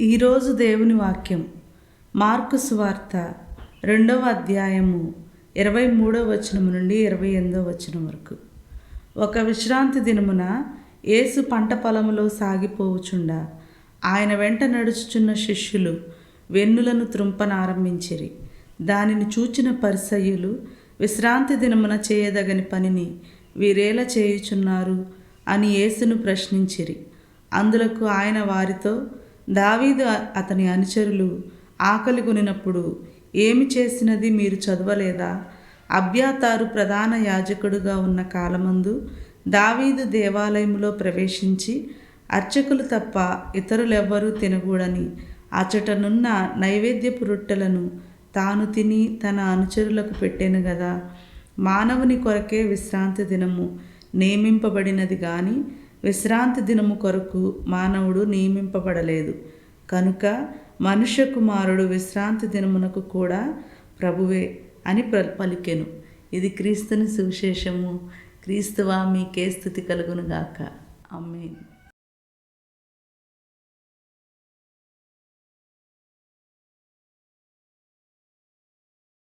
ఈరోజు దేవుని వాక్యం. మార్కు సువార్త రెండవ అధ్యాయము ఇరవై మూడవ వచనం నుండి ఇరవై ఎనిమిదవ వచనం వరకు. ఒక విశ్రాంతి దినమున యేసు పంట పొలములో సాగిపోవుచుండా ఆయన వెంట నడుచుచున్న శిష్యులు వెన్నులను త్రుంపనారంభించిరి. దానిని చూచిన పరిసయ్యులు విశ్రాంతి దినమున చేయదగని పనిని వీరేలా చేయుచున్నారు అని యేసును ప్రశ్నించిరి. అందులకు ఆయన వారితో దావీదు అతని అనుచరులు ఆకలి కొనినప్పుడు ఏమి చేసినది మీరు చదవలేదా? అభ్యాతారు ప్రధాన యాజకుడుగా ఉన్న కాలమందు దావీదు దేవాలయంలో ప్రవేశించి అర్చకులు తప్ప ఇతరులెవ్వరూ తినకూడని అచటనున్న నైవేద్యపు రొట్టెలను తాను తిని తన అనుచరులకు పెట్టాను కదా మానవుని కొరకే విశ్రాంతి దినము నియమింపబడినది కానీ విశ్రాంతి దినము కొరకు మానవుడు నియమింపబడలేదు. కనుక మనుష్య కుమారుడు విశ్రాంతి దినమునకు కూడా ప్రభువే అని ప్ర- పలికెను. ఇది క్రీస్తుని సువిశేషము. క్రీస్తువా మీకే స్థుతి కలుగునుగాక. అమ్మేన్